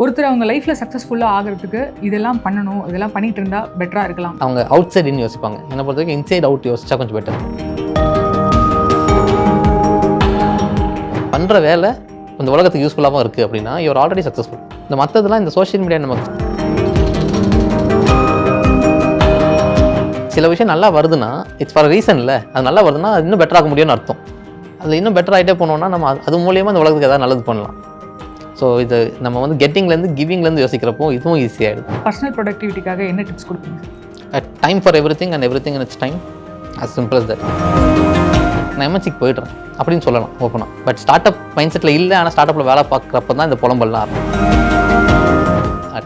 ஒருத்தர் அவங்க லைஃப்பில் சக்ஸஸ்ஃபுல்லாக ஆகிறதுக்கு இதெல்லாம் பண்ணணும் இதெல்லாம் பண்ணிட்டு இருந்தா பெட்டராக இருக்கலாம். அவங்க அவுட் சைட் இன் யோசிப்பாங்க. என்னை பொறுத்த வரைக்கும் இன்சைட் அவுட் யோசிச்சா கொஞ்சம் பெட்டர் பண்ணுற வேலை இந்த உலகத்துக்கு யூஸ்ஃபுல்லாகவும் இருக்குது அப்படின்னா இவர் ஆல்ரெடி சக்ஸஸ்ஃபுல் இந்த மற்றதெல்லாம் இந்த சோஷியல் மீடியா நமக்கு சில விஷயம் நல்லா வருதுன்னா இட்ஸ் ஃபார் இல்லை. அது நல்லா வருதுன்னா அது இன்னும் பெட்டராக முடியும்னு அர்த்தம். அது இன்னும் பெட்டர் ஆகிட்டே போனோம்னா நம்ம அது- மூலியமாக இந்த உலகத்துக்கு ஏதாவது நல்லது பண்ணலாம். ஸோ இது நம்ம வந்து கெட்டிங்லேருந்து கிவிங்லேருந்து யோசிக்கிறப்போ இதுவும் ஈஸியாகிடுது பர்சனல் ப்ரொடக்டிவிட்டிக்காக என்ன டிப்ஸ் கொடுப்பீங்க? Time for everything and everything it's time simple as that. நான் எம்என்சிக்கு போயிடுறேன் அப்படின்னு சொல்லலாம் ஓப்பனாக but start up mind settle இல்லை ஆனால் ஸ்டார்ட் அப்பில் வேலை பார்க்குறப்ப தான் இந்த புலம்பல்லாம் ஆரம்பிக்கும்.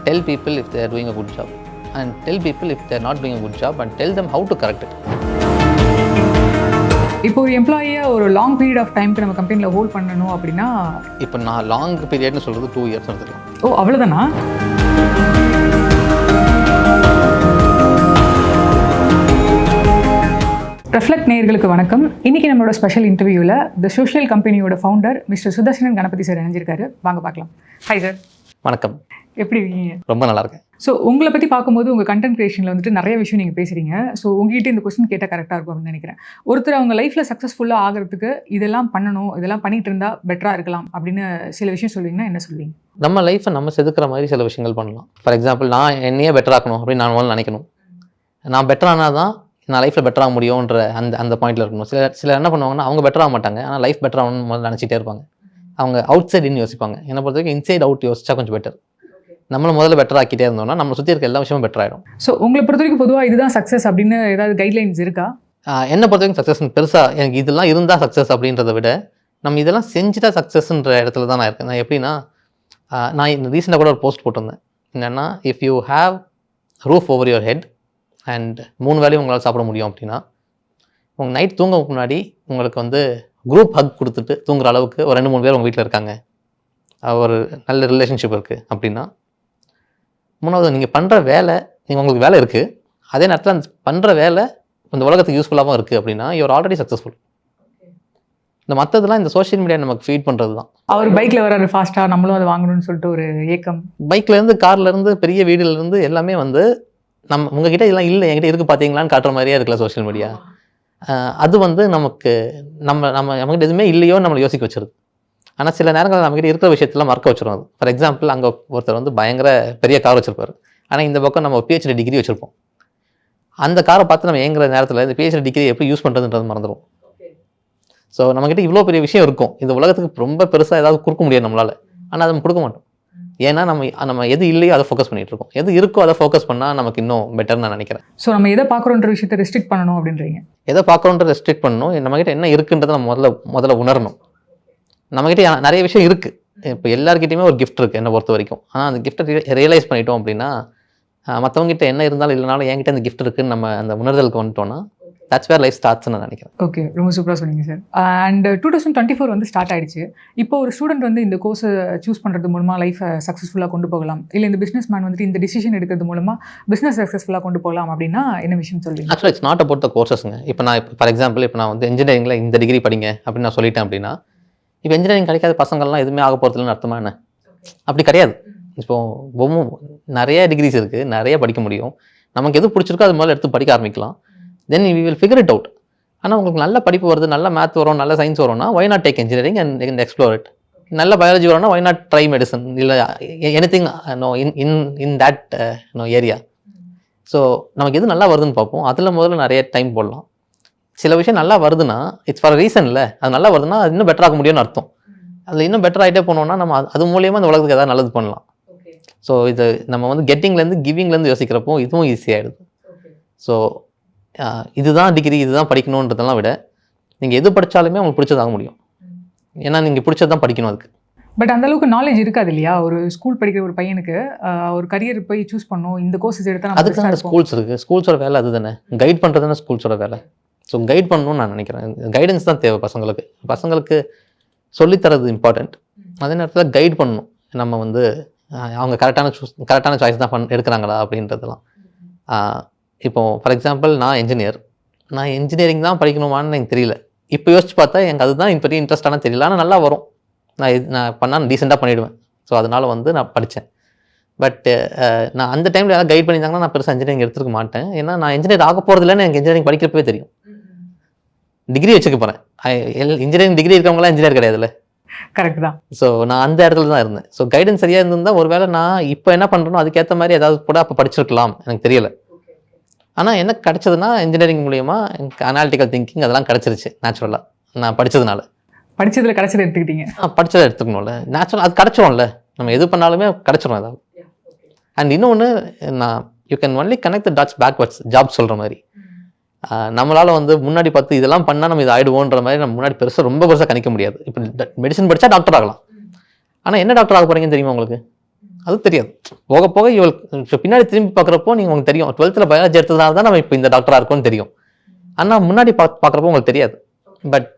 Tell people if they're doing a good job and tell people if they're not doing a good job and tell them how to correct it இப்போ ஒரு எம்ப்ளாயியை ஒரு லாங் பீரியட் ஆஃப் டைம்க்கு நம்ம கம்பெனியில் ஹோல்ட் பண்ணணும் அப்படின்னா இப்போ நான் லாங் பீரியட்னு சொல்கிறது டூ இயர்ஸ் எடுத்துக்கலாம். ஓ அவ்வளோதானா ரெஃப்ளெக்ட் நேயர்களுக்கு வணக்கம். இன்னைக்கு நம்மளோட ஸ்பெஷல் இன்டர்வியூவில் த சோஷியல் கம்பெனியோட founder mister Sudarsanan Ganapathi sir இணைஞ்சிருக்காரு. வாங்க பார்க்கலாம். ஹாய் சார் வணக்கம். எப்படி இருக்கீங்க? ரொம்ப நல்லா இருக்கேன் ஸோ உங்களை பற்றி பார்க்கும்போது உங்கள் கண்டென்ட் கிரியேஷனில் வந்துட்டு நிறைய விஷயம் நீங்கள் பேசுகிறீங்க ஸோ உங்ககிட்ட இந்த கொஸ்டின் கேட்டால் கரெக்டாக இருக்கும் அப்படின்னு நினைக்கிறேன். ஒருத்தர் அவங்க லைஃப்பில் சக்ஸஸ்ஃபுல்லாக ஆகிறதுக்கு இதெல்லாம் பண்ணணும் இதெல்லாம் பண்ணிட்டு இருந்தா பெட்டராக இருக்கலாம் அப்படின்னு சில விஷயம் சொல்லுவீங்கன்னா என்ன சொல்லுவீங்க? நம்ம லைஃப்பை நம்ம செதுக்கிற மாதிரி சில விஷயங்கள் பண்ணலாம். ஃபார் எக்ஸாம்பிள் நான் என்னையே பெட்டர் ஆக்கணும் அப்படின்னு நான் முதல்ல நினைக்கணும். நான் பெட்டர் ஆனால் தான் நான் லைஃப்பில் பெட்டர் ஆக முடியுன்ற அந்த அந்த பாயிண்ட்ல இருக்கணும். சில சில என்ன பண்ணுவாங்கன்னா அவங்க பெட்டர் ஆக மாட்டாங்க. ஆனால் லைஃப் பெட்டர் ஆகணும்னு முதல்ல நினச்சிட்டே இருப்பாங்க. அவங்க அவுட் சைட் இன் யோசிப்பாங்க. என்னை பொறுத்த வரைக்கும் இன்சைட் அவுட் யோசிச்சா கொஞ்சம் பெட்டர் நம்மள முதல்ல பெட்டர் ஆக்கிட்டே இருந்தோம்னா நம்ம சுற்றி இருக்க எல்லா விஷயமும் பெட்டர் ஆகிடும் ஸோ உங்களை பொறுத்த வரைக்கும் பொதுவாக இதுதான் சக்ஸஸ் அப்படின்னு ஏதாவது கைட்லைன்ஸ் இருக்கா? என்னை பொறுத்த வரைக்கும் சக்ஸஸ் பெருசாக எனக்கு இதெல்லாம் இருந்தால் சக்ஸஸ் அப்படின்றத விட நம்ம இதெல்லாம் செஞ்சுட்டா சக்ஸஸ்ன்ற இடத்துல தான் நான் இருக்கேன். நான் எப்படின்னா நான் ரீசெண்டாக கூட ஒரு போஸ்ட் போட்டிருந்தேன். என்னென்னா if you have roof over your head and மூணு வேலையும் உங்களால் சாப்பிட முடியும் அப்படின்னா உங்கள் நைட் தூங்க முன்னாடி உங்களுக்கு வந்து குரூப் ஹக் கொடுத்துட்டு தூங்குற அளவுக்கு ஒரு ரெண்டு மூணு பேர் உங்கள் வீட்டில் இருக்காங்க. ஒரு நல்ல ரிலேஷன்ஷிப் இருக்குது அப்படின்னா மூணாவது நீங்கள் பண்ணுற வேலை நீங்கள் உங்களுக்கு வேலை இருக்குது அதே நேரத்தில் அந்த பண்ணுற வேலை இந்த உலகத்துக்கு யூஸ்ஃபுல்லாகவும் இருக்குது அப்படின்னா யூர் ஆல்ரெடி சக்ஸஸ்ஃபுல் இந்த மற்றதெல்லாம் இந்த சோஷியல் மீடியா நமக்கு ஃபீட் பண்ணுறது தான் அவர் பைக்கில் வராரு ஃபாஸ்ட்டாக நம்மளும் அதை வாங்கணும்னு சொல்லிட்டு ஒரு ஏக்கம். பைக்லேருந்து கார்லேருந்து பெரிய வீடுலேருந்து எல்லாமே வந்து நம்ம உங்ககிட்ட இதெல்லாம் இல்லை என்கிட்ட இருக்கு பார்த்தீங்களான்னு காட்டுற மாதிரியே இருக்குல்ல சோஷியல் மீடியா அது வந்து நமக்கு நம்ம நம்ம நம்மகிட்ட எதுவுமே இல்லையோ நம்மளை யோசிக்க வச்சிருது. ஆனால் சில நேரங்கள் நம்மகிட்ட இருக்கிற விஷயத்தெல்லாம் மறக்க வச்சிரும். அது ஃபார் எக்ஸாம்பிள் அங்கே ஒருத்தர் வந்து பயங்கர பெரிய கார் வச்சிருப்பாரு. ஆனால் இந்த பக்கம் நம்ம பிஹெச்டி டிகிரி வச்சிருப்போம். அந்த காரை பார்த்து நம்ம ஏங்குற நேரத்தில் இந்த பிஹெச்டி டிகிரி எப்படி யூஸ் பண்ணுறதுன்றது மறந்துடும் ஸோ நம்மகிட்ட இவ்வளோ பெரிய விஷயம் இருக்கும். இந்த உலகத்துக்கு ரொம்ப பெருசாக ஏதாவது கொடுக்க முடியாது நம்மளால. ஆனால் அதை நம்ம கொடுக்க மாட்டோம். ஏன்னா நம்ம நம்ம எது இல்லையோ அதை ஃபோக்கஸ் பண்ணிட்டு இருக்கோம். எது இருக்கோ அதை ஃபோக்கஸ் பண்ணால் நமக்கு இன்னும் பெட்டர்னு நான் நினைக்கிறேன். ஸோ நம்ம எதை பார்க்குறோன்ற விஷயத்தை ரெஸ்ட்ரிக்ட் பண்ணணும் அப்படின்றீங்க? எதை பார்க்கணுன்ற ரெஸ்ட்ரிக்ட் பண்ணணும். நம்மகிட்ட என்ன இருக்குன்றதை நம்ம முதல்ல முதல்ல உணரணும். நம்மகிட்ட யா- நிறைய விஷயம் இருக்குது இப்போ எல்லாருக்கிட்டையுமே ஒரு கிஃப்ட் இருக்குது என்னை பொறுத்த வரைக்கும். ஆனால் அந்த கிஃப்ட்டை ரியலைஸ் பண்ணிட்டோம் அப்படின்னா மற்றவங்ககிட்ட என்ன இருந்தாலும் இல்லைனாலும் என்கிட்ட அந்த கிஃப்ட் இருக்குன்னு நம்ம அந்த உணர்தலுக்கு வந்துட்டோம்னா தட்ஸ் வேர் லைஃப் ஸ்டார்ட்ஸ்னு நான் நினைக்கிறேன். ஓகே ரொம்ப சூப்பராக சொன்னீங்க sir and two thousand twenty four வந்து ஸ்டார்ட் ஆயிடுச்சு. இப்போ ஒரு ஸ்டூடெண்ட் வந்து இந்த கோர்ஸை சூஸ் பண்ணுறது மூலமாக லைஃப்பை சக்ஸஸ்ஃபுல்லாக கொண்டு போகலாம். இல்லை இந்த பிஸ்னஸ் மேன் வந்துட்டு இந்த டிசிஷன் எடுக்கிறது மூலமாக பிஸ்னஸ் சக்ஸஸ்ஃபுல்லாக கொண்டு போகலாம் அப்படின்னா என்ன விஷயம் சொல்வீங்க? ஆக்சுவலாக இட்ஸ் நாட் அபவுட் த கோர்சஸ்ங்க இப்போ நான் இப்போ ஃபார் எக்ஸாம்பிள் இப்போ நான் வந்து இன்ஜினியரிங்கில் இந்த டிகிரி படிங்க அப்படின்னு நான் சொல்லிட்டேன் அப்படின்னா இப்போ இன்ஜினியரிங் கிடைக்காத பசங்கள்லாம் எதுவுமே ஆக போகிறதுலன்னு அர்த்தமா என்ன? அப்படி கிடையாது. இப்போ ஒவ்வொரு நிறைய டிகிரிஸ் இருக்குது நிறைய படிக்க முடியும். நமக்கு எது பிடிச்சிருக்கோ அது முதல்ல எடுத்து படிக்க ஆரம்பிக்கலாம். Then we will figure it out ஆனால் உங்களுக்கு நல்ல படிப்பு வருது நல்ல மேத் வரும் நல்ல சயின்ஸ் வரும்னா why not take engineering and explore it நல்ல பயாலஜி வரும்னா ஒய் நாட் ட்ரை மெடிசன் இல்லை anything no in in in that no area so நமக்கு எது நல்லா வருதுன்னு பார்ப்போம். அதில் முதல்ல நிறைய டைம் போடலாம். சில விஷயம் நல்லா வருதுன்னா இட்ஸ் ஃபார் ரீசன்ல அது நல்லா வருதுன்னா அது இன்னும் பெட்டர் ஆக முடியும்னு அர்த்தம். அதில் இன்னும் பெட்டர் ஆகிட்டே போனோம்னா நம்ம அது- மூலியமாக இந்த உலகத்துக்கு ஏதாவது நல்லது பண்ணலாம். ஸோ இது நம்ம வந்து கெட்டிங்லேருந்து கிவிங்லேருந்து யோசிக்கிறப்போ இதுவும் ஈஸியாகிடுது ஸோ இதுதான் டிகிரி இதுதான் படிக்கணுன்றதெல்லாம் விட நீங்கள் எது படித்தாலுமே உங்களுக்கு பிடிச்சதாக முடியும். ஏன்னா நீங்கள் பிடிச்சது தான் படிக்கணும் அதுக்கு. பட் அந்த அளவுக்கு நாலேஜ் இருக்காது இல்லையா? ஒரு ஸ்கூல் படிக்கிற ஒரு பையனுக்கு ஒரு கரியர் போய் சூஸ் பண்ணணும் இந்த கோர்சஸ் எடுத்தா நம்ம அதுக்கு. ஸ்கூல்ஸ் இருக்குது ஸ்கூல்ஸோட வேலை அது தானே கைட் பண்ணுறது தானே ஸ்கூல்ஸோட வேலை. ஸோ கைட் பண்ணணும்னு நான் நினைக்கிறேன். கைடன்ஸ் தான் தேவை பசங்களுக்கு. பசங்களுக்கு சொல்லித்தரது இம்பார்ட்டண்ட் அதே நேரத்தில் கைட் பண்ணணும். நம்ம வந்து அவங்க கரெக்டான சூஸ் கரெக்டான சாய்ஸ் தான் பண் எடுக்கிறாங்களா அப்படின்றதெல்லாம். ஆஹ், இப்போ ஃபார் எக்ஸாம்பிள் நான் இன்ஜினியர் நான் இன்ஜினியரிங் தான் படிக்கணுமான்னு எனக்கு தெரியல. இப்போ யோசிச்சு பார்த்தா எனக்கு அதுதான் பெரிய இன்ட்ரெஸ்டான தெரியல. ஆனால் நல்லா வரும். நான் இது நான் பண்ணால் டீசெண்டாக பண்ணிவிடுவேன் ஸோ அதனால் வந்து நான் படித்தேன் பட் நான் அந்த டைமில் யாராவது கைட் பண்ணியிருந்தாங்கன்னா நான் பெருசாக இன்ஜினியரிங் எடுத்துருக்க மாட்டேன். ஏன்னா நான் இன்ஜினியர் ஆக போகிறதில்லன்னு எனக்கு இன்ஜினியரிங் படிக்கிறப்பவே தெரியும். டிகிரி வச்சுக்க போகிறேன் இன்ஜினியரிங் டிகிரி இருக்கவங்களாம் இன்ஜினியர் கிடையாதுல்ல? கரெக்ட் தான். ஸோ நான் அந்த இடத்துல தான் இருந்தேன். ஸோ கைடன்ஸ் சரியாக இருந்திருந்தா ஒருவேளை நான் இப்போ என்ன பண்ணுறனோ அதுக்கேற்ற மாதிரி ஏதாவது கூட அப்போ படிச்சிருக்கலாம். எனக்கு தெரியல. ஆனால் எனக்கு கிடைச்சதுன்னா இன்ஜினியரிங் மூலியமா எனக்கு அனாலிட்டிக்கல் திங்கிங் அதெல்லாம் கிடைச்சிருச்சு நேச்சுரலாக நான் படிச்சதுனால. படிச்சதுல கிடைச்சதை எடுத்துக்கிட்டீங்க. ஆ, படிச்சதை எடுத்துக்கணும்ல. நேச்சுரல் அது கிடைச்சிரும்ல. நம்ம எது பண்ணாலுமே கிடைச்சிரும் ஏதாவது. அண்ட் இன்னொன்று நான் you can only connect the dots backwards Jobs சொல்கிற மாதிரி. நம்மளால வந்து முன்னாடி பார்த்து இதெல்லாம் பண்ணால் நம்ம இது ஆயிடுவோன்ற மாதிரி நம்ம முன்னாடி பெருசாக ரொம்ப பெருசாக கணிக்க முடியாது. இப்போ மெடிசன் படித்தா டாக்டர் ஆகலாம். ஆனால் என்ன டாக்டர் ஆக போறீங்கன்னு தெரியுமா உங்களுக்கு? அது தெரியாது. போக போக இவள் பின்னாடி திரும்பி பார்க்குறப்போ நீங்கள் உங்களுக்கு தெரியும். டுவெல்த்தில் பயாலஜி எடுத்ததுனால தான் நம்ம இப்போ இந்த டாக்டராக இருக்கோம்னு தெரியும். ஆனால் முன்னாடி பார்த்து பார்க்குறப்போ உங்களுக்கு தெரியாது. பட்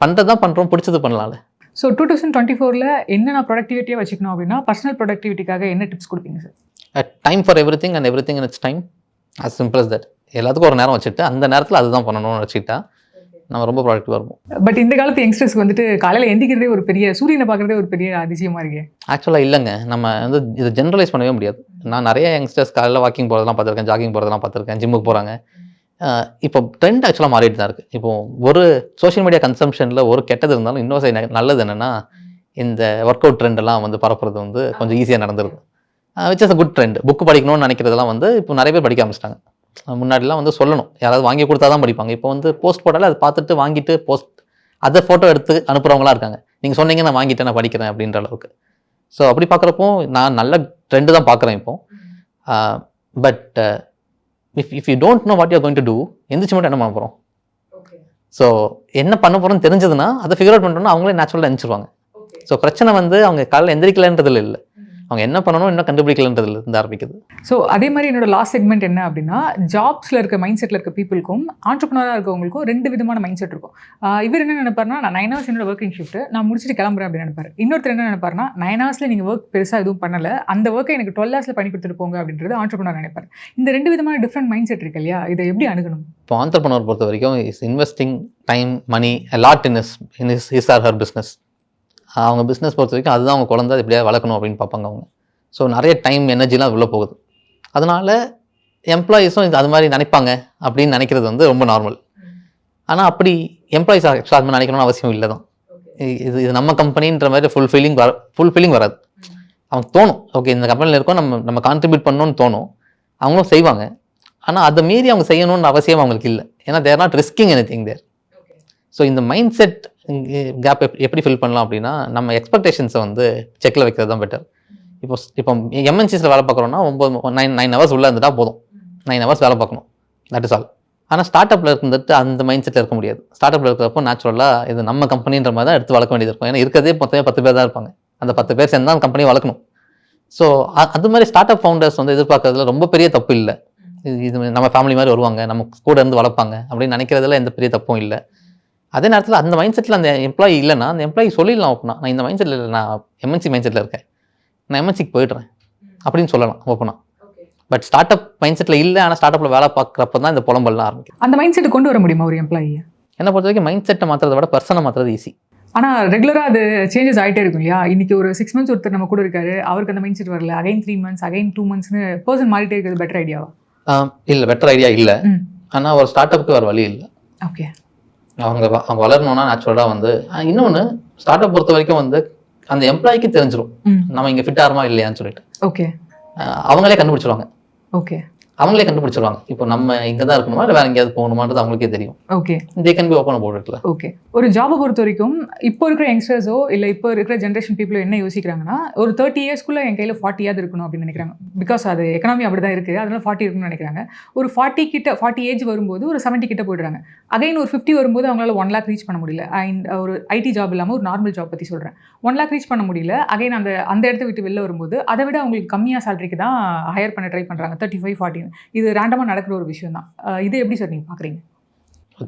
பண்ணுறது தான் பண்ணுறோம் பிடிச்சது பண்ணலாம்ல. ஸோ டூ தௌசண்ட் டுவெண்ட்டி ஃபோரில் என்ன நான் ப்ரொடக்டிவிட்டியாக வச்சுக்கணும் அப்படின்னா பர்சனல் ப்ரொடக்டிவிட்டிக்காக என்ன டிப்ஸ் கொடுப்பீங்க sir time for everything and everything it's time as simple as that. எல்லாத்துக்கும் ஒரு நேரம் வச்சுட்டு அந்த நேரத்தில் அதுதான் பண்ணணும்னு வச்சுக்கிட்டா நம்ம ரொம்ப ப்ராடக்டிவாக இருப்போம். பட் இந்த காலத்து யங்ஸ்டர்ஸ்க்கு வந்துட்டு காலையில் எந்திக்கிறதே ஒரு பெரிய சூரியனை பார்க்குறதே ஒரு பெரிய அதிசயமா இருக்கு. ஆக்சுவலாக இல்லைங்க. நம்ம வந்து இதை ஜென்ரலைஸ் பண்ணவே முடியாது. நான் நிறைய யங்ஸ்டர்ஸ் காலையில் வாக்கிங் போகிறதெல்லாம் பார்த்துருக்கேன் ஜாகிங் போகிறதெல்லாம் பார்த்துருக்கேன் ஜிம்முக்கு போகிறாங்க இப்போ ட்ரெண்ட் ஆக்சுவலாக மாறிட்டு தான் இருக்குது இப்போ ஒரு சோஷியல் மீடியா கன்சம்ஷனில் ஒரு கெட்டது இருந்தாலும் இன்னொரு ந- நல்லது என்னென்னா இந்த ஒர்க் அவுட் ட்ரெண்டெல்லாம் வந்து பரப்புறது வந்து கொஞ்சம் ஈஸியாக நடந்துருது which is a good trend book படிக்கணும்னு நினைக்கிறதெல்லாம் வந்து இப்போ நிறைய பேர் படிக்க ஆரம்பிச்சிட்டாங்க. முன்னாடிலாம் வந்து சொல்லணும். யாராவது வாங்கி கொடுத்தா தான் படிப்பாங்க. இப்போ வந்து போஸ்ட் போட்டாலே அதை பார்த்துட்டு வாங்கிட்டு போஸ்ட் அதை ஃபோட்டோ எடுத்து அனுப்புகிறவங்களாம் இருக்காங்க. நீங்கள் சொன்னீங்க நான் வாங்கிட்டேன் நான் படிக்கிறேன் அப்படின்ற அளவுக்கு. ஸோ அப்படி பார்க்குறப்போ நான் நல்ல ட்ரெண்டு தான் பார்க்குறேன் இப்போ. But if if you don't know what you going to do எந்திரிச்சு மட்டும் என்ன பண்ண போகிறோம் ஸோ என்ன பண்ண போகிறோம்னு தெரிஞ்சதுன்னா அதை ஃபிகர் அவுட் பண்ணிட்டோம்னா அவங்களே நேச்சுரலாக எந்திரிச்சிருவாங்க ஸோ பிரச்சனை வந்து அவங்க காலையில் எந்திரிக்கலன்றதுல இல்லை. அவங்க என்ன பண்ணணும் இன்னும் கண்டுபிடிக்கலன்றதுல இருந்து ஆரம்பிக்குது. ஸோ அதே மாதிரி என்னோட லாஸ்ட் செக்மெண்ட் என்ன அப்படின்னா ஜாப்ஸில் இருக்க மைண்ட் செட்டில் இருக்க பீப்புளுக்கும் ஆண்டர்பனராக இருக்கவங்களுக்கும் ரெண்டு விதமான மைண்ட் செட் இருக்கும் இவர் என்ன நினைப்பாருனா நான் நைன் ஹவர்ஸ் என்னோட ஒர்க்கிங் ஷிஃப்ட் நான் முடிச்சுட்டு கிளம்புறேன் அப்படின்னு நினைப்பாரு. இன்னொருத்தர் என்ன நினைப்பாருனா நைன் ஹவர்ஸில் நீங்கள் ஒர்க் பெருசாக எதுவும் பண்ணல அந்த ஒர்க்கை எனக்கு டுவெல் ஹவர்ஸில் பண்ணி கொடுத்துட்டு போங்க அப்படின்றது ஆண்டர்பனர் நினைப்பார். இந்த ரெண்டு விதமான டிஃப்ரெண்ட் மைண்ட் செட் இருக்கு இல்லையா இதை எப்படி அணுகணும்? இப்போ ஆண்டர்பனர் பொறுத்த வரைக்கும் is investing time money lot in is in is is or her business அவங்க பிஸ்னஸ் பொறுத்த வரைக்கும் அதுதான் அவங்க குழந்தை எப்படியா வளர்க்கணும் அப்படின்னு பார்ப்பாங்க அவங்க. ஸோ நிறைய டைம் எனர்ஜிலாம் உள்ளே போகுது. அதனால எம்ப்ளாயீஸும் இது அது மாதிரி நினைப்பாங்க அப்படின்னு நினைக்கிறது வந்து ரொம்ப நார்மல் ஆனால் அப்படி எம்ப்ளாயிஸ் ஆக்சுவலாக அது மாதிரி நினைக்கணும்னு அவசியம் இல்லை தான். இது இது நம்ம கம்பெனின்ற மாதிரி ஃபுல் ஃபீலிங் வர ஃபுல் ஃபீலிங் வராது. அவங்க தோணும். ஓகே இந்த கம்பெனியில் இருக்கோம் நம்ம நம்ம கான்ட்ரிபியூட் பண்ணணும்னு தோணும். அவங்களும் செய்வாங்க. ஆனால் அதை மீறி அவங்க செய்யணும்னு அவசியம் அவங்களுக்கு இல்லை. ஏன்னா they're not risking any thing there so இந்த மைண்ட் செட் கேப் எப்படி ஃபில் பண்ணலாம் அப்படின்னா நம்ம எக்ஸ்பெக்டேஷன்ஸை வந்து செக்கில் வைக்கிறது தான் பெட்டர் இப்போ இப்போ எம்என்சிஸில் வேலை பார்க்குறோன்னா ஒம்பது நைன் நைன் ஹவர்ஸ் உள்ளே இருந்துட்டா போதும். நைன் ஹவர்ஸ் வேலை பார்க்கணும். தட் இஸ் ஆல் ஆனால் ஸ்டார்ட் அப்பில் இருந்துட்டு அந்த மைண்ட் செட்டில் இருக்க முடியாது. ஸ்டார்ட் அப்பில் இருக்கிறப்போ நேச்சுரலாக இது நம்ம கம்பெனின்ற மாதிரி தான் எடுத்து வளர்க்க வேண்டியது இருக்கும். ஏன்னா இருக்கிறதே மொத்தமே பத்து பேர் தான் இருப்பாங்க. அந்த பத்து பேர் சேர்ந்து தான் கம்பெனியை வளர்க்கணும். ஸோ அது மாதிரி ஸ்டார்ட் அப் ஃபவுண்டர்ஸ் வந்து எதிர்பார்க்கறதுல ரொம்ப பெரிய தப்பு இல்லை. இது இது நம்ம ஃபேமிலி மாதிரி வருவாங்க. நம்ம கூட இருந்து வளர்ப்பாங்க. அப்படின்னு நினைக்கிறதுல எந்த பெரிய தப்பும் இல்லை. அதே நேரத்தில் அந்த மைண்ட் செட்டில் அந்த எம்ப்ளாயி இல்லைன்னா அந்த எம்ப்ளாயி சொல்லிடலாம் ஓப்பனா நான் இந்த மைண்ட் செட்டில் இல்லை நான் எம்என்சி மைண்ட் செட்டில் இருக்கேன். நான் எம்என்சிக்கு போயிடுறேன். அப்படின்னு சொல்லலாம் ஓப்பனா. But start up mind settle இல்லை ஆனால் ஸ்டார்ட் அப்பில் வேலை பார்க்குறப்ப தான் இந்த புலம்பல்லாம் ஆரம்பிக்கும் அந்த மைண்ட் செட்டை கொண்டு வர முடியுமா ஒரு எம்ப்ளாயியை என்னை பொறுத்த வரைக்கும் மைண்ட் செட்டை மாற்றுறத விட பர்சனை மாற்றுறது ஈஸி ஆனால் ரெகுலராக அது சேஞ்சஸ் ஆகிட்டே இருக்கும் இல்லையா? இன்னைக்கு ஒரு சிக்ஸ் மந்த்ஸ் ஒருத்தர் நம்ம கூட இருக்காரு அவருக்கு அந்த மைண்ட் செட் வரல again three months again two மந்த்ஸ்னு person மாறிட்டே இருக்கிறது பெட்டர் ஐடியாவா இல்லை பெட்டர் ஐடியா இல்லை. ஆனால் ஒரு ஸ்டார்ட் அப்புக்கு வேறு வழி இல்லை. ஓகே அவங்க அவங்க வளரணும்னா நேச்சுரலாக வந்து இன்னொன்று ஸ்டார்ட் அப் பொறுத்த வரைக்கும் வந்து அந்த எம்ப்ளாய்க்கு தெரிஞ்சிடும் நம்ம இங்கே ஃபிட் ஆகிறோமா இல்லையான்னு சொல்லிட்டு. ஓகே. அவங்களே கண்டுபிடிச்சிருவாங்க. ஓகே. அவங்களே கண்டுபிடிச்சிருவாங்க. இப்போ நம்ம இங்கே தான் இருக்கணுமா? இல்லை வேற எங்கேயாவது போகணுமான்றது அவங்களுக்கே தெரியும். Okay they can be open இட்ல okay ஒரு ஜாபை பொறுத்த வரைக்கும் இப்போ இருக்கிற யங்ஸ்டர்ஸோ இல்லை இப்போ இருக்கிற ஜென்ரேஷன் பீப்புளோ என்ன யோசிக்கிறாங்கன்னா ஒரு தேர்ட்டி இயர்ஸ்க்குள்ள என் கையில் ஃபார்ட்டியாவது இருக்கணும் அப்படின்னு நினைக்கிறாங்க. பிகாஸ் அது எக்கனாமி அப்படி தான் இருக்குது அதனால ஃபார்ட்டி இருக்கணும்னு நினைக்கிறாங்க. ஒரு ஃபார்ட்டி கிட்ட ஃபார்ட்டி ஏஜ் வரும்போது ஒரு செவன்ட்டி கிட்ட போயிடுறாங்க. அகைன் ஒரு ஃபிஃப்டி வரும்போது அவங்களால ஒன் லேக் ரீச் பண்ண முடியல. அண்ட் ஒரு ஐடி ஜாப் இல்லாமல் ஒரு நார்மல் ஜாப் பற்றி சொல்கிறேன் ஒன் லேக் ரீச் பண்ண முடியல. அகைன் அந்த அந்த இடத்த விட்டு வெளில வரும்போது அதை விட அவங்களுக்கு கம்மியாக சேலரிக்கு தான் ஹையர் பண்ண ட்ரை பண்ணுறாங்க தேர்ட்டி ஃபைவ் இது ரேண்டமாக நடக்கிற ஒரு விஷயம் தான் இது எப்படி சார் நீங்கள் பார்க்குறீங்க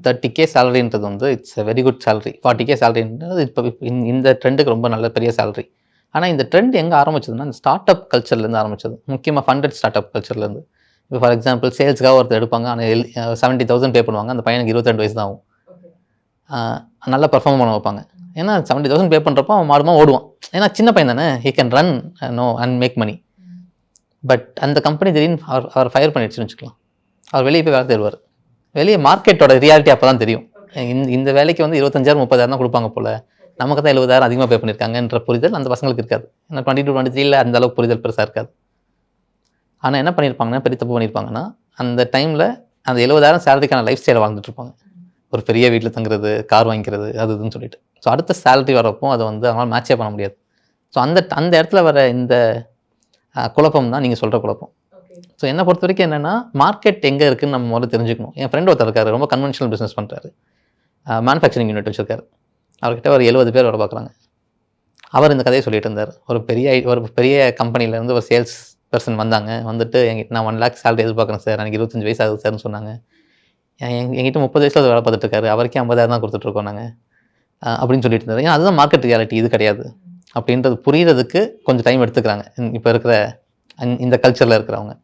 தேர்ட்டி கே சேலரின்றது வந்து it's a very good salary. Forty K சேலரின்றது இப்போ இந்த ட்ரெண்டுக்கு ரொம்ப நல்ல பெரிய salary. ஆனால் இந்த ட்ரெண்ட் எங்கே ஆரம்பிச்சதுன்னா இந்த ஸ்டார்ட் அப் கல்ச்சர்லேருந்து ஆரம்பிச்சது. முக்கியமாக ஃபண்டட் ஸ்டார்ட் அப் கல்ச்சர்லேருந்து இப்போ ஃபார் எக்ஸாம்பிள் சேல்ஸ்க்காக ஒருத்தர் எடுப்பாங்க ஆனால் செவன்ட்டி தௌசண்ட் பே பண்ணுவாங்க அந்த பையனுக்கு இருபத்திரெண்டு வயசு தான் ஆகும். நல்லா பெர்ஃபார்ம் பண்ண வைப்பாங்க. ஏன்னா செவன்ட்டி தௌசண்ட் பே பண்ணுறப்போ அவன் மாடுமா ஓடுவான். ஏன்னா சின்ன பையன் தானே he can run no and make money but அந்த கம்பெனி திடீர்னு அவர் அவர் ஃபயர் பண்ணிடுச்சுன்னு வச்சுக்கலாம். அவர் வெளியே போய் வேலை தேடுவார். வெளியே மார்க்கெட்டோட ரியாலிட்டி அப்போ தான் தெரியும். இந்த இந்த வேலைக்கு வந்து இருபத்தஞ்சாயிரம் முப்பதாயிரம் தான் கொடுப்பாங்க போல. நமக்கு தான் எழுபதாயிரம் அதிகமாக பே பண்ணியிருக்காங்கன்ற புரிதல் அந்த பசங்களுக்கு இருக்காது. ஏன்னா டுவெண்ட்டி டூ டுவெண்ட்டி த்ரீல அந்த அளவுக்கு புரிதல் பெருசாக இருக்காது. ஆனால் என்ன பண்ணியிருப்பாங்கன்னா பெரிய தப்பு பண்ணியிருப்பாங்கன்னா அந்த டைமில் அந்த எழுபதாயிரம் சேலரிக்கான லைஃப் ஸ்டைலை வாழ்ந்துட்டுருப்பாங்க ஒரு பெரிய வீட்டில் தங்குறது கார் வாங்கிக்கிறது அது இதுன்னு சொல்லிட்டு. ஸோ அடுத்த சேலரி வரப்போ அதை வந்து அவங்களால மேட்சே பண்ண முடியாது. ஸோ அந்த அந்த இடத்துல வர இந்த குழப்பம் தான் நீங்கள் சொல்கிற குழப்பம். ஸோ என்னை பொறுத்த வரைக்கும் என்னென்னா மார்க்கெட் எங்கே இருக்குன்னு நம்ம முதல்ல தெரிஞ்சுக்கணும். என் ஃப்ரெண்ட் ஒருத்தர் இருக்காரு ரொம்ப கன்வென்ஷனல் பிஸ்னஸ் பண்ணுறாரு மேனுஃபேக்சரிங் யூனிட் வச்சிருக்காரு. அவர்கிட்ட ஒரு எழுபது பேர் வேலை பார்க்குறாங்க. அவர் இந்த கதையை சொல்லிட்டு இருந்தார். ஒரு பெரிய ஒரு பெரிய கம்பெனிலேருந்து ஒரு சேல்ஸ் பர்சன் வந்தாங்க. வந்துட்டு எங்கிட்ட நான் ஒன் லேக் சேலரி எதிர்பார்க்குறேன் சார் எனக்கு இருபத்தஞ்சு வயசு ஆகுது சார்னு சொன்னாங்க. எங்க- எங்கிட்ட முப்பது வயசில் வேலை பார்த்துட்டு இருக்காரு. அவருக்கே ஐம்பதாயிரம் தான் கொடுத்துட்ருக்கோம் நாங்கள் அப்படின்னு சொல்லிட்டு இருந்தாரு. ஏன்னா அதுதான் மார்க்கெட் ரியாலிட்டி இது கிடையாது. அப்படின்றது புரியறதுக்கு கொஞ்சம் டைம் எடுத்துக்கிறாங்க. இப்போ இருக்கிற இந்த- கல்ச்சரில் இருக்கிறவங்க.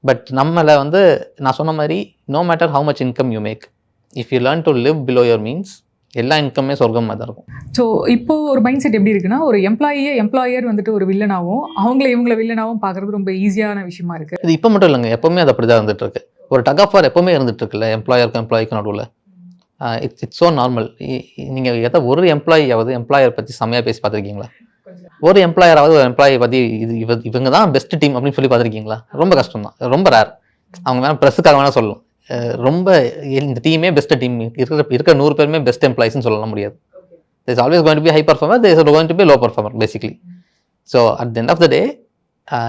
பட் நம்மளை வந்து நான் சொன்ன மாதிரி no matter how much income you make if you learn to live below your means எல்லா இன்கமே சொர்க்கமாக தான் இருக்கும். ஸோ இப்போ ஒரு மைண்ட் செட் எப்படி இருக்குன்னா ஒரு எம்ப்ளாயியே எம்ப்ளாயர் வந்துட்டு ஒரு வில்லனாவும் அவங்கள இவங்கள வில்லனாவும் பார்க்கறது ரொம்ப ஈஸியான விஷயமா இருக்கு. இது இப்போ மட்டும் இல்லைங்க எப்பவுமே அது அப்படி தான் இருந்துட்டு இருக்கு. ஒரு டக் ஆஃப் வார் எப்பவுமே இருந்துட்டு இருக்குல்ல எம்ப்ளாயருக்கும் எம்ப்ளாய்க்கும் நடுவில். இட்ஸ் இட்ஸ் ஸோ நார்மல் நீங்கள் எதாவது ஒரு எம்ப்ளாயியாவது எம்ப்ளாயர் பற்றி செம்மையாக பேசி பார்த்துருக்கீங்களா? ஒரு எம்ப்ளாயராவது ஒரு எம்ப்ளாயி பற்றி இது இவ இவங்க தான் பெஸ்ட் டீம் அப்படின்னு சொல்லி பார்த்துருக்கீங்களா? ரொம்ப கஷ்டம் தான் ரொம்ப ரேர் அவங்க வேணால் ப்ரெஸ்ஸுக்காக வேணால் சொல்லலாம் ரொம்ப இந்த டீமே பெஸ்ட் டீம் இருக்கிற இருக்கிற நூறு பேருமே பெஸ்ட் எம்ப்ளாயிஸ்னு சொல்லலாம் முடியாது. There's always going to high performer these there is going to be low so at the end of the day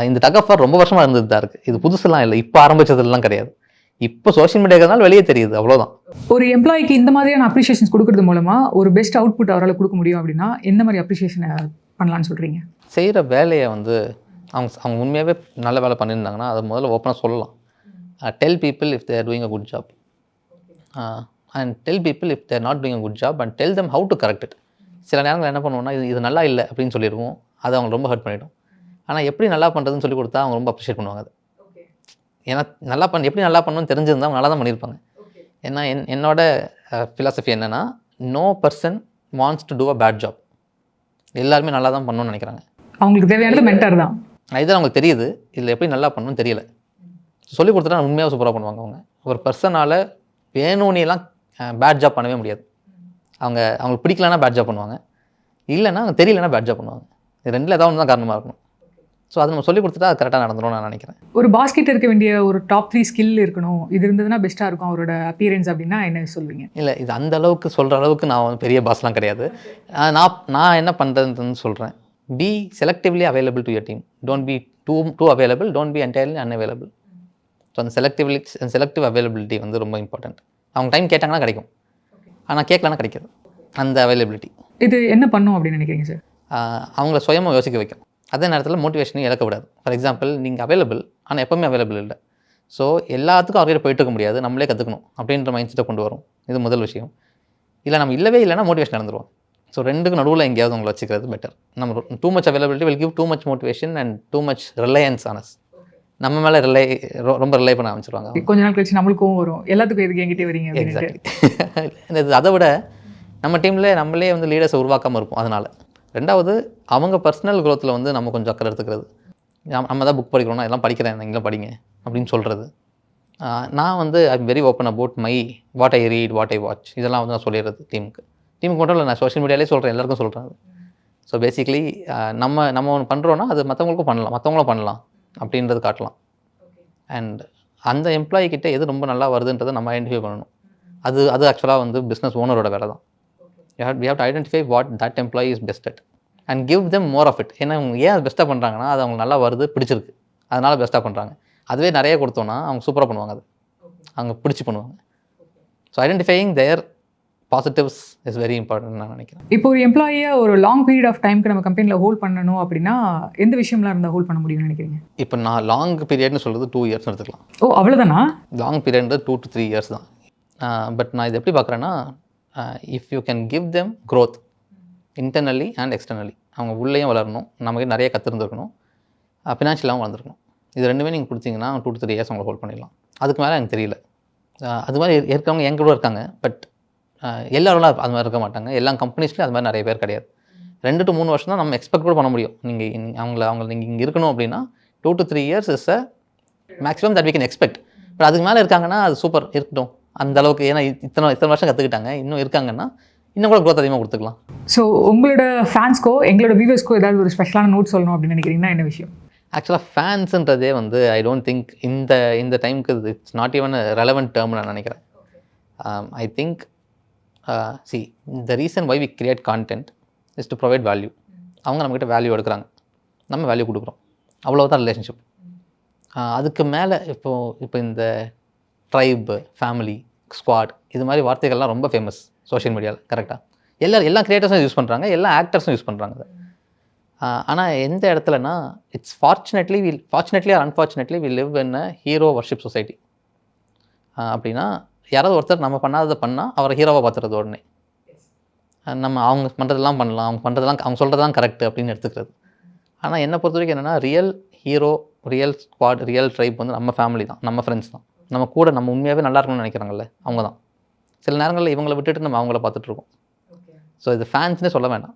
இந்த டக் ஆஃபர் ரொம்ப வருஷமாக இருந்தது தான் இருக்குது இது புதுசுலாம் இல்லை. இப்போ ஆரம்பித்ததுலாம் கிடையாது. இப்போ சோஷியல் மீடியாக்கிறதுனால வெளியே தெரியுது அவ்வளோதான் ஒரு எம்ப்ளாய்க்கு இந்த மாதிரியான அப்ரிஷியேஷன்ஸ் கொடுக்கறது மூலமா ஒரு பெஸ்ட் அவுட்புட் அவரால் கொடுக்க முடியும் அப்படின்னா எந்த மாதிரி அப்ரிஷியேஷனை பண்ணலாம்னு சொல்றீங்க? செய்கிற வேலையை வந்து அவங்க அவங்க உண்மையாகவே நல்ல வேலை பண்ணியிருந்தாங்கன்னா அதை முதல்ல ஓப்பனாக சொல்லலாம். Tell people if they're doing a good job and tell people if they're not doing a good job and tell them how to correct it சில நேரங்கள் என்ன பண்ணுவோம்னா இது இது நல்லா இல்லை அப்படின்னு சொல்லிடுவோம். அது அவங்க ரொம்ப ஹர்ட் பண்ணிடும். ஆனால் எப்படி நல்லா பண்ணுறதுன்னு சொல்லி கொடுத்தா அவங்க ரொம்ப அப்ரிஷியேட் பண்ணுவாங்க அது. ஏன்னா நல்லா பண்ண எப்படி நல்லா பண்ணணும்னு தெரிஞ்சிருந்தா அவங்க நல்லா தான் பண்ணியிருப்பாங்க. ஏன்னா என் என்னோட ஃபிலாசபி என்னென்னா no person wants to do a bad job எல்லாருமே நல்லா தான் பண்ணணும்னு நினைக்கிறாங்க. அவங்களுக்கு தேவையானது மென்டர் தான். இதில் அவங்களுக்கு தெரியுது. இதில் எப்படி நல்லா பண்ணணும்னு தெரியல. சொல்லி கொடுத்துட்டா உண்மையாக சூப்பராக பண்ணுவாங்க அவங்க. ஒரு பர்சனால் வேணும்னெல்லாம் பேட் ஜாப் பண்ணவே முடியாது. அவங்க அவங்களுக்கு பிடிக்கலன்னா பேட் ஜாப் பண்ணுவாங்க. இல்லைன்னா அவங்க தெரியலன்னா பேட் ஜாப் பண்ணுவாங்க. இது ரெண்டில் ஏதாவது ஒன்று தான் காரணமாக இருக்கணும். ஸோ அதை நம்ம சொல்லி கொடுத்துட்டா அது கரெக்டாக நடந்துடும் நான் நினைக்கிறேன். ஒரு பாஸ்கெட் இருக்க வேண்டிய ஒரு டாப் த்ரீ ஸ்கில் இருக்கணும். இது இருந்ததுன்னா பெஸ்ட்டாக இருக்கும் அவரோட அப்பியரன்ஸ் அப்படின்னா என்ன சொல்வீங்க இல்லை இது அந்த அளவுக்கு சொல்கிற அளவுக்கு நான் வந்து பெரிய பாஸ்லாம் கிடையாது. நான் நான் என்ன பண்ணுறதுன்னு சொல்கிறேன் be selectively available to your team don't be too too available don't be entirely unavailable so அந்த செலக்டிவ்லி செலக்டிவ் அவைலபிலிட்டி வந்து ரொம்ப இம்பார்ட்டன்ட் அவங்க டைம் கேட்டாங்கன்னா கிடைக்கும். ஆனால் கேட்கலன்னா கிடைக்காது. அந்த அவைலபிலிட்டி இது என்ன பண்ணும் அப்படின்னு நினைக்கிறீங்க சார் அவங்கள சுயமாக யோசிக்க வைக்கும். அதே நேரத்தில் மோட்டிவேஷனையும் இழக்கக்கூடாது. ஃபார் எக்ஸாம்பிள் நீங்கள் அவைலபிள் ஆனால் எப்போவுமே அவைலபிள் இல்லை. ஸோ எல்லாத்துக்கும் அவர்கிட்ட போயிட்டு இருக்க முடியாது. நம்மளே கற்றுக்கணும் அப்படின்ற மைண்ட் செட்டை கொண்டு வரும். இது முதல் விஷயம். இல்லை நம்ம இல்லவே இல்லைன்னா மோட்டிவேஷன் இழந்துருவோம். ஸோ ரெண்டுக்கு நடுவில் எங்கேயாவது உங்களை வச்சுக்கிறது பெட்டர் நம்ம too much availability will give too much motivation and too much reliance onus நம்ம மேலே ரிலை ரொம்ப ரிலை பண்ண ஆரம்பிச்சிருவாங்க. கொஞ்ச நாள் கழிச்சு நம்மளுக்கும் வரும். எல்லாத்துக்கும் எதுக்கு என்கிட்ட வரீங்க எக்ஸாக்ட்லி அதை விட நம்ம டீமில் நம்மளே வந்து லீடர்ஸை உருவாக்காமல் இருப்போம். அதனால். ரெண்டாவது அவங்க பர்சனல் குரோத்தில் வந்து நம்ம கொஞ்சம் அக்கறை எடுத்துக்கிறது. நம்ம தான் புக் படிக்கிறோம்னா எல்லாம் படிக்கிறேன் நீங்களும் படிங்க அப்படின்னு சொல்கிறது நான் வந்து I very open about my what I read what I watch இதெல்லாம் வந்து நான் சொல்லிடுறது டீமுக்கு. டீமுக்கு மட்டும் இல்லை நான் சோஷியல் மீடியாலே சொல்கிறேன் எல்லாருக்கும் சொல்கிறேன் ஸோ பேசிக்கலி நம்ம நம்ம ஒன்று பண்ணுறோன்னா அது மற்றவங்களுக்கும் பண்ணலாம் மற்றவங்களும் பண்ணலாம் அப்படின்றது காட்டலாம். அண்ட் அந்த எம்ப்ளாயி கிட்டே எது ரொம்ப நல்லா வருதுன்றதை நம்ம ஐடென்டிஃபை பண்ணணும். அது அது ஆக்சுவலாக வந்து பிஸ்னஸ் ஓனரோட வேலை தான் you have we have to identify what that employee is best at and give them more of it ஏன்னா அவங்க ஏன் பெஸ்ட்டாக பண்ணுறாங்கன்னா அது அவங்க நல்லா வருது பிடிச்சிருக்கு. அதனால பெஸ்ட்டாக பண்ணுறாங்க அதுவே நிறைய கொடுத்தோன்னா அவங்க சூப்பராக பண்ணுவாங்க அது. அவங்க பிடிச்சி பண்ணுவாங்க. So identifying their positives is very important நான் நினைக்கிறேன். இப்போ ஒரு எம்ப்ளாயியை ஒரு லாங் பீரியட் ஆஃப் டைம்க்கு நம்ம கம்பெனியில் ஹோல்ட் பண்ணணும் அப்படின்னா எந்த விஷயம்லாம் இருந்தால் ஹோல்ட் பண்ண முடியும்னு நினைக்கிறீங்க? இப்போ நான் லாங் பீரியட்னு சொல்கிறது டூ இயர்ஸ் எடுத்துக்கலாம். ஓ அவ்வளோதானா long period two to three years தான். பட் நான் இது எப்படி பார்க்குறேன்னா if you can give them growth internally and externally அவங்க உள்ளேயும் வளரணும். நமக்கு நிறைய கற்றுருந்துருக்கணும் ஃபினான்ஷியலாகவும் வளர்ந்துருக்கணும். இது ரெண்டுமே நீங்கள் கொடுத்தீங்கன்னா டூ டு த்ரீ இயர்ஸ் அவங்களை ஹோல்ட் பண்ணிடலாம். அதுக்கு மேலே எனக்கு தெரியல. அது மாதிரி இருக்கிறவங்க என் கூட இருக்காங்க பட் எல்லாரும் அது மாதிரி இருக்க மாட்டாங்க. எல்லா கம்பெனிஸ்லேயும் அது மாதிரி நிறைய பேர் கிடையாது. ரெண்டு டு மூணு வருஷம் தான் நம்ம எக்ஸ்பெக்ட் கூட பண்ண முடியும். நீங்கள் அவங்கள அவங்க நீங்கள் இங்கே இருக்கணும் அப்படின்னா two to three years is a maximum that we can expect but அதுக்கு மேலே இருக்காங்கன்னா அது சூப்பர் இருக்கட்டும். அந்த அளவுக்கு ஏன்னா இத்தனை இத்தனை வருஷம் கற்றுக்கிட்டாங்க இன்னும் இருக்காங்கன்னா இன்னும் கூட growth அதிகமாக கொடுத்துக்கலாம். ஸோ உங்களோட ஃபேன்ஸ்க்கோ எங்களோட வியூவர்ஸ்க்கோ ஏதாவது ஒரு ஸ்பெஷலான நோட் சொல்லணும் அப்படின்னு நினைக்கிறீங்கன்னா என்ன விஷயம்? ஆக்சுவலாக ஃபேன்ஸுன்றதே வந்து ஐ டோன்ட் திங்க் இந்த இந்த டைமுக்கு it's not even relevant term நான் நினைக்கிறேன். I think see the reason why we create content is to provide value அவங்க நம்மக்கிட்ட வேல்யூ எடுக்கிறாங்க. நம்ம வேல்யூ கொடுக்குறோம். அவ்வளோதான் ரிலேஷன்ஷிப் அதுக்கு மேலே இப்போது இப்போ இந்த ட்ரைப் ஃபேமிலி ஸ்குவாட் இது மாதிரி வார்த்தைகள்லாம் ரொம்ப ஃபேமஸ் சோஷியல் மீடியாவில் கரெக்டாக எல்லா எல்லா கிரியேட்டர்ஸும் யூஸ் பண்ணுறாங்க எல்லா ஆக்டர்ஸும் யூஸ் பண்ணுறாங்க ஆனால் எந்த இடத்துலனா it's fortunately will fortunately or unfortunately will live in a hero worship society அப்படின்னா யாராவது ஒருத்தர் நம்ம பண்ணாததை பண்ணால் அவரை ஹீரோவாக பார்த்துறது உடனே. நம்ம அவங்க பண்ணுறதெல்லாம் பண்ணலாம் அவங்க பண்ணுறதெல்லாம் அவங்க சொல்கிறதெல்லாம் கரெக்ட் அப்படின்னு எடுத்துக்கிறது. ஆனால் என்னை பொறுத்த வரைக்கும் என்னென்னா real hero real squad real tribe வந்து நம்ம ஃபேமிலி தான் நம்ம ஃப்ரெண்ட்ஸ் தான். நம்ம கூட நம்ம உண்மையாகவே நல்லா இருக்கணும்னு நினைக்கிறாங்கல்ல அவங்க தான் சில நேரங்களில் இவங்களை விட்டுட்டு நம்ம அவங்கள பார்த்துட்டு இருக்கோம். ஸோ இது ஃபேன்ஸ்னே சொல்ல வேண்டாம்.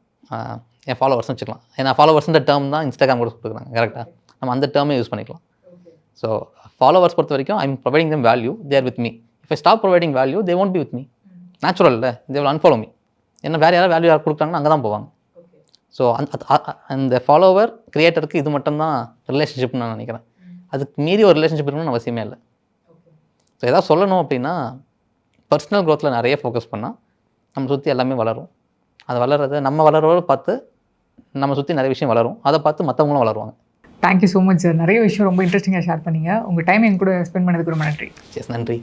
என் ஃபாலோவர்ஸ்னு வச்சுக்கலாம். ஏன்னா ஃபாலோவர்ஸ்ன்ற டேர்ம் தான் இன்ஸ்டாகிராம் கூட கொடுக்குறாங்க கரெக்டாக நம்ம அந்த டேர்மே யூஸ் பண்ணிக்கலாம். ஸோ ஃபாலோவர்ஸ் பொறுத்த வரைக்கும் I'm providing them value they're with me if I stop providing value they won't be with me natural இல்லை தே வில் அன்ஃபாலோ மீ ஏன்னா வேறு யாராவது வேல்யூ யார் கொடுக்குறாங்கன்னா அங்கே தான் போவாங்க ஸோ அந்த ஃபாலோவர் கிரியேட்டருக்கு இது மட்டும்தான் ரிலேஷன்ஷிப்னு நான் நினைக்கிறேன். அதுக்கு மீறி ஒரு ரிலேஷன்ஷிப் இருக்கணும்னு அவசியமே இல்லை. ஸோ எதாவது சொல்லணும் அப்படின்னா பர்சனல் க்ரோத்தில் நிறைய ஃபோக்கஸ் பண்ணால் நம்ம சுற்றி எல்லாமே வளரும். அது வளர்றதை நம்ம வளர்றத பார்த்து நம்ம சுற்றி நிறைய விஷயம் வளரும். அதை பார்த்து மற்றவங்களும் வளருவாங்க. Thank you so much sir நிறைய விஷயம் ரொம்ப இன்ட்ரெஸ்டிங்காக ஷேர் பண்ணீங்க. உங்கள் டைம் என் கூட ஸ்பெண்ட் பண்ணதுக்கு ரொம்ப நன்றி. எஸ் நன்றி.